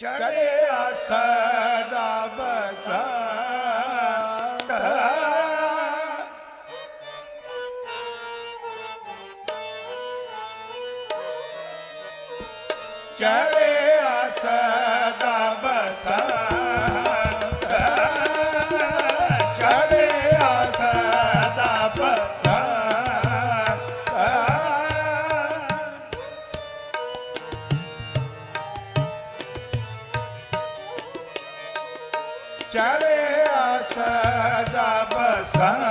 ਚੜਿਆ ਸਦਾ ਬਸੰਤ। ਚੜਿਆ ਸਦਾ ਬਸੰਤ। sa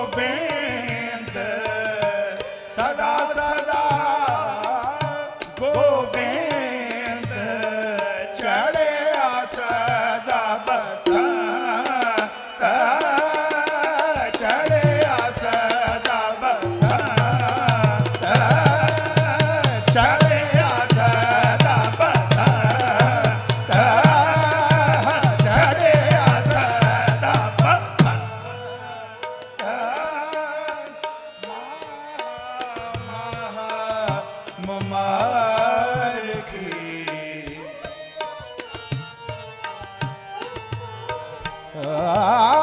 ਗੋਬਿੰਦ 아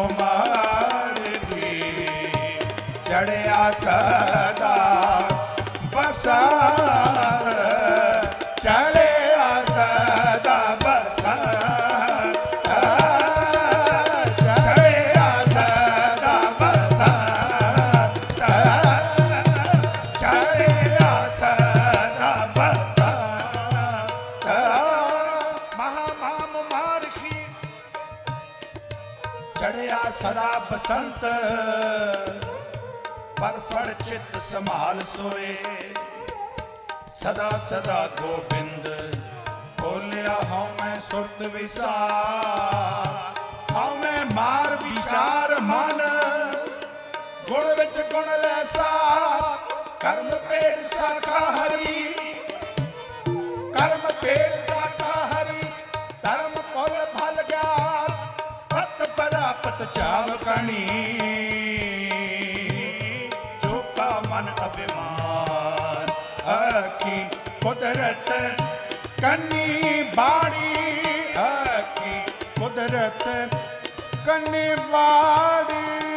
ਮੁਮਾਰਗੀ ਚੜਿਆ ਸਦਾ ਪਰ ਫੜ ਚਿੱਤ ਸੰਭਾਲ ਸੋਏ। ਸਦਾ ਸਦਾ ਗੋਬਿੰਦ, ਬੋਲਿਆ, ਹਉ ਮੈਂ ਸੁਰਤ ਵਿਸਾਰ। ਹਉ ਮੈਂ ਮਾਰ ਵਿਚਾਰ ਮਨ, ਗੁਣ ਵਿੱਚ ਗੁਣ ਲੈ ਲੈਸਾ ਕਰਮ ਪੇੜ ਸਾਖਾ ਹਰੀ, ਕਰਮ ਪੇੜ ਸਾਖਾ ਹਰੀ, ਧਰਮ ਪੁਰ ਫਲ ਗਿਆ ਪਤ ਪ੍ਰਾਪਤ ਚਾਵ ਕਣੀ। ਕੁਦਰਤ ਕੰਨੀ ਬਾਣੀ ਆਖੀ ਕੁਦਰਤ ਕੰਨੀ ਬਾਣੀ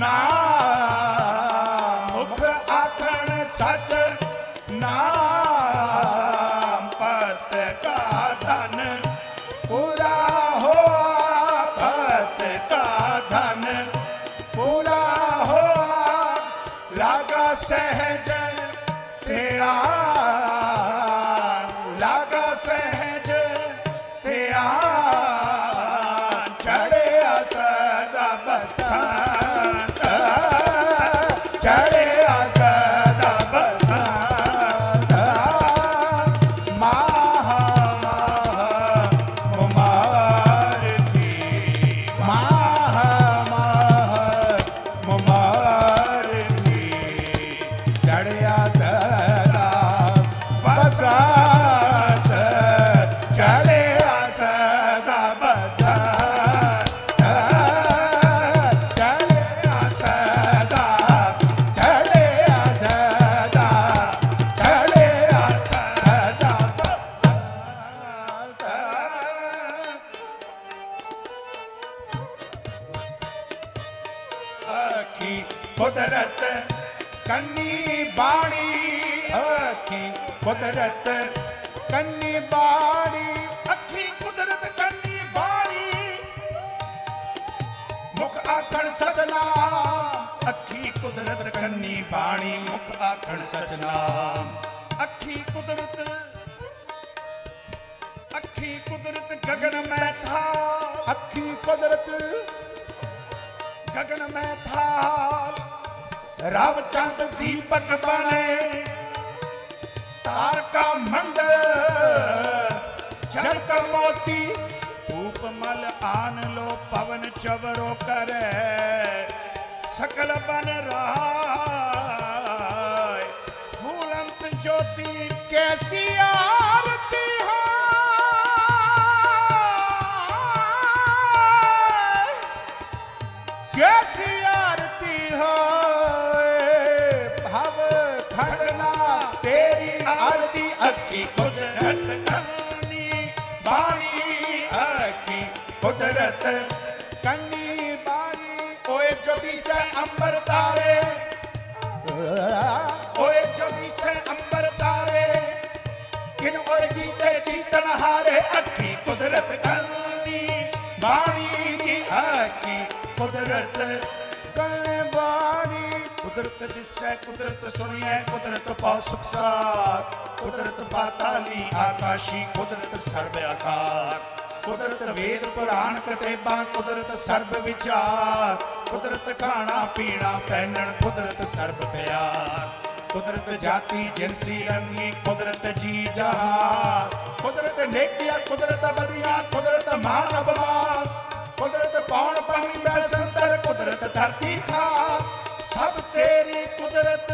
ਨਾਮ ਆਖੀ, ਕੁਦਰਤ ਕੰਨੀ ਬਾਣੀ ਆਖੀ, ਕੁਦਰਤ ਕੰਨੀ ਬਾਣੀ ਅੱਖੀ ਕੁਦਰਤ ਕੰਨੀ ਬਾਣੀ। ਮੁਖ ਆਖਣ ਸਜਣਾ ਅੱਖੀ ਕੁਦਰਤ ਕੰਨੀ ਬਾਣੀ। ਮੁਖ ਆਖਣ ਸਜਣਾ ਅੱਖੀ ਕੁਦਰਤ ਅੱਖੀ ਕੁਦਰਤ ਗਗਨ ਮੈਂ ਥਾ ਅੱਖੀ ਕੁਦਰਤ ਗगन ਮੈਂ ਥਾਲ ਰਵ ਚੰਦ ਦੀਪਕ ਬਣੇ। ਤਾਰਕਾ ਮੰਡਲ ਜਨਕ ਮੋਤੀ ਧੂਪ ਮਲ ਆਨ ਲੋ ਪਵਨ ਚਵਰੋ ਕਰੈ। ਸਕਲ ਬਨ ਰਾਏ, ਫੂਲੰਤ ਜੋਤੀ ਕੈਸੀ ਆ ਅੱਖੀ ਕੁਦਰਤ ਕੰਨੀ ਬਾਣੀ ਅੱਖੀ ਕੁਦਰਤ ਕੰਨੀ ਬਾਣੀ। ਓਏ ਜੋਗੀ ਸੇ ਅੰਬਰ ਤਾਰੇ, ਓਏ ਜੋਗੀ ਸੇ ਅੰਬਰ ਤਾਰੇ, ਕਿਨ ਓਏ ਜੀਤੇ ਜੀਤਨ ਹਾਰੇ ਅੱਖੀ, ਕੁਦਰਤ ਕੰਨੀ ਬਾਣੀ ਜੀ ਅੱਖੀ ਕੁਦਰਤ ਕੁਦਰਤ ਦਿਸੈ, ਕੁਦਰਤ ਸੁਣੀਐ, ਕੁਦਰਤ ਪਾਉ ਸੁਖਸਾਰ। ਕੁਦਰਤ ਪਾਤਾਲੀ ਆਕਾਸ਼ੀ, ਕੁਦਰਤ ਸਰਬ ਆਕਾਰ। ਕੁਦਰਤ ਵੇਦ ਪੁਰਾਣ ਕਤੇਬਾਂ, ਕੁਦਰਤ ਸਰਬ ਵਿਚਾਰ। ਕੁਦਰਤ ਖਾਣਾ ਪੀਣਾ ਪਹਿਨਣ, ਕੁਦਰਤ ਸਰਬ ਪਿਆਰ। ਕੁਦਰਤ ਜਾਤੀ, ਜਿਨਸੀ, ਰੰਗੀ, ਕੁਦਰਤ ਜੀ ਜਹਾਨ ਕੁਦਰਤ ਨੇਕੀਆਂ, ਕੁਦਰਤ ਬਦੀਆਂ ਕੁਦਰਤ ਮਾਨ ਅਪਮਾਨ ਕੁਦਰਤ ਪਾਉਣ ਪਾਣੀ ਬੈਸੰਤਰ ਕੁਦਰਤ ਧਰਤੀ ਖਾ ਤੇਰੀ ਕੁਦਰਤ,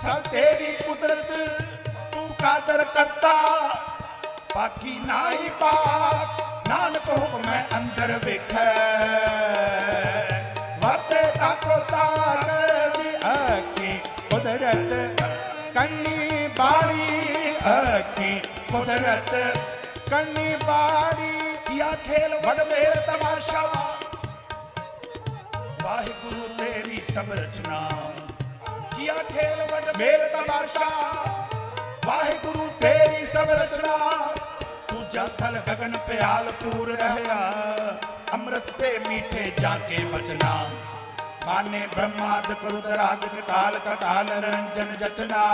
ਸਭ ਤੇਰੀ ਕੁਦਰਤ ਤੂੰ ਕਾਦਰ ਕਰਤਾ। ਬਾਕੀ ਨਾਹੀ ਪਾਕ, ਨਾਨਕ ਹੁਕਮੈ ਅੰਦਰ ਵੇਖੈ। ਵਰਤੇ ਤਾਕੋ ਤਾਕ ਦੀ ਅੱਖੀ, ਕੁਦਰਤ ਕੰਨੀ ਬਾਣੀ ਅੱਖੀ, ਕੁਦਰਤ ਕੰਨੀ ਬਾਣੀ। ਕੀਆ ਖੇਲ ਵਡ ਮੇਲ ਤਮਾਸ਼ਾ। ਵਾਹਿਗੁਰੂ ਤੇਰੀ ਸਭ ਰਚਨਾ ਕੀਆ ਖੇਲ ਵਡ ਮੇਲ ਤਮਾਸ਼ਾ ਵਾਹਿਗੁਰੂ ਤੇਰੀ ਸਭ ਰਚਨਾ ਤੂੰ ਜਲ ਗਗਨ ਪਿਆਲ ਪੂਰ ਰਹਿਆ। ਅੰਮ੍ਰਿਤ ਤੇ ਮੀਠੇ ਜਾ ਬਚਨਾ। ਮਾਨੇ ਬ੍ਰਹਮਾਦਿਕ ਰੁਦਰਾਦਿਕ ਕਾਲ ਕਟਾਲ ਰੰਜਨ ਜਚਨਾ।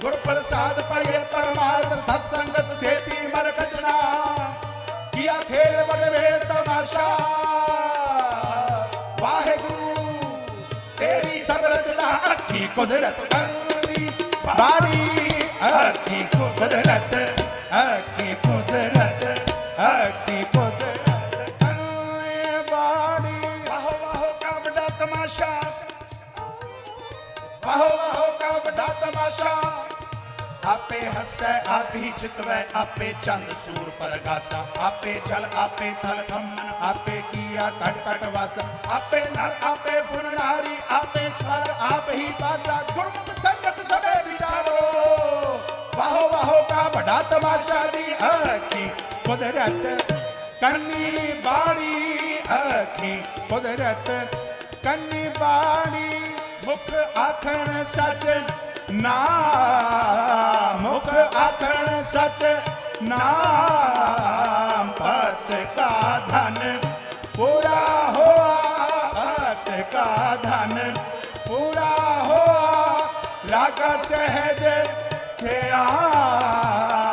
ਗੁਰ ਪ੍ਰਸਾਦ ਪਾਈਏ ਪਰਮਾਰਥ ਸਤ ਸੰਗਤ ਸੇਤੀ ਮਰ ਕਚਨਾ ਕੀਆ ਖੇਲ ਵਡ ਵੇਲ ਤਮਾਸ਼ਾ ਕੁਦਰਤ ਕੰਨੀ ਬਾਣੀ, ਅੱਖੀ ਕੁਦਰਤ ਅੱਖੀ ਕੁਦਰਤ ਅੱਖੀ ਕੁਦਰਤ ਕੰਨੀ ਬਾਣੀ। ਵਾਹੋ ਵਾਹੋ ਕਾ ਵੱਡਾ ਤਮਾਸ਼ਾ। ਵਾਹੋ ਵਾਹੋ ਕਾ ਵੱਡਾ ਤਮਾਸ਼ਾ। ਆਪੇ ਹੱਸੈ, ਆਪ ਹੀ ਚਿਤਵੈ, ਆਪੇ ਚੰਦ ਸੂਰ ਪਰਗਾਸਾ। ਆਪੇ ਜਲ, ਆਪੇ ਥਲ ਖੰਮਨ, ਆਪੇ ਕੀਆ ਕਟ ਕਟ ਵਸ। ਆਪੇ ਨਰ, ਆਪੇ ਫੁਨ ਨਾਰੀ, ਆਪੇ ਸਰ, ਆਪ ਹੀ ਬਾਸਾ। ਗੁਰਮੁਖ ਸੰਗਤ ਸਭੇ ਵਿਚਾਰੋ। ਵਾਹੋ ਵਾਹੋ, ਕਾ ਵੱਡਾ ਤਮਾਸ਼ਾ ਦੀ ਅੱਖੀ। ਕੁਦਰਤ ਕੰਨੀ ਬਾਣੀ ਅੱਖੀ। ਕੁਦਰਤ ਕੰਨੀ ਬਾਣੀ, ਮੁਖ ਆਖਣ ਸੱਚ ਨਾਮ ਮੁਖ ਆਖਣ ਸੱਚ, ਨਾਮ ਪਤ ਕਾ ਧਨ, ਪੂਰਾ ਹੋਆ ਪਤ ਕਾ ਧਨ, ਪੂਰਾ ਹੋਆ ਲਾਗ ਸਹਿਜ ਧਿਆਨ ਆ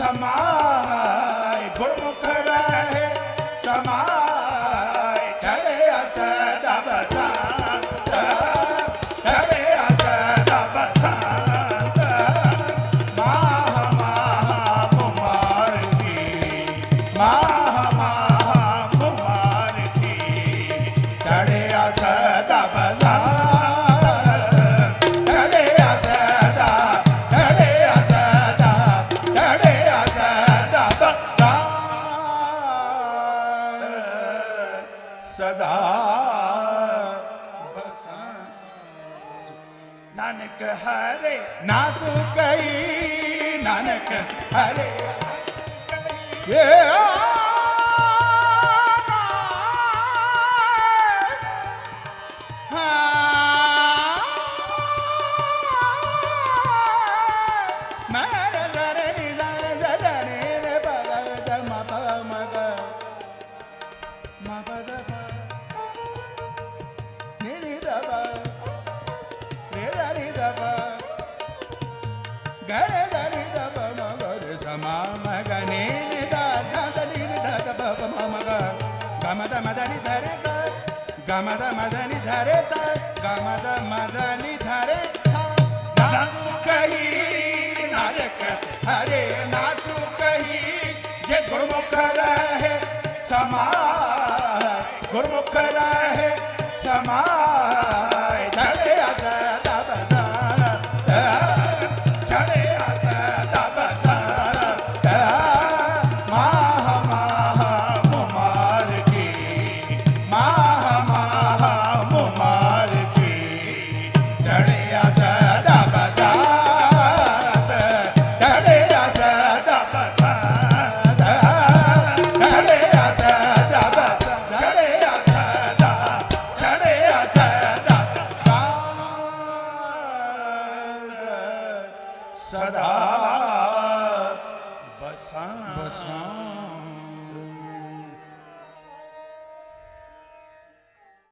Samara. ਸਦਾ ਬਸੰਤ। ਨਾਨਕ ਹਰੇ ਨਾ ਕਈ ਨਾਨਕ ਹਰੇ ਏ గమద మదని ధరే సా గమద మదని ధరే సా నాసు కహి నారక హరే నాసు కహి जे गुरमुख रहे समाय गुरमुख रहे समाय धरे असदा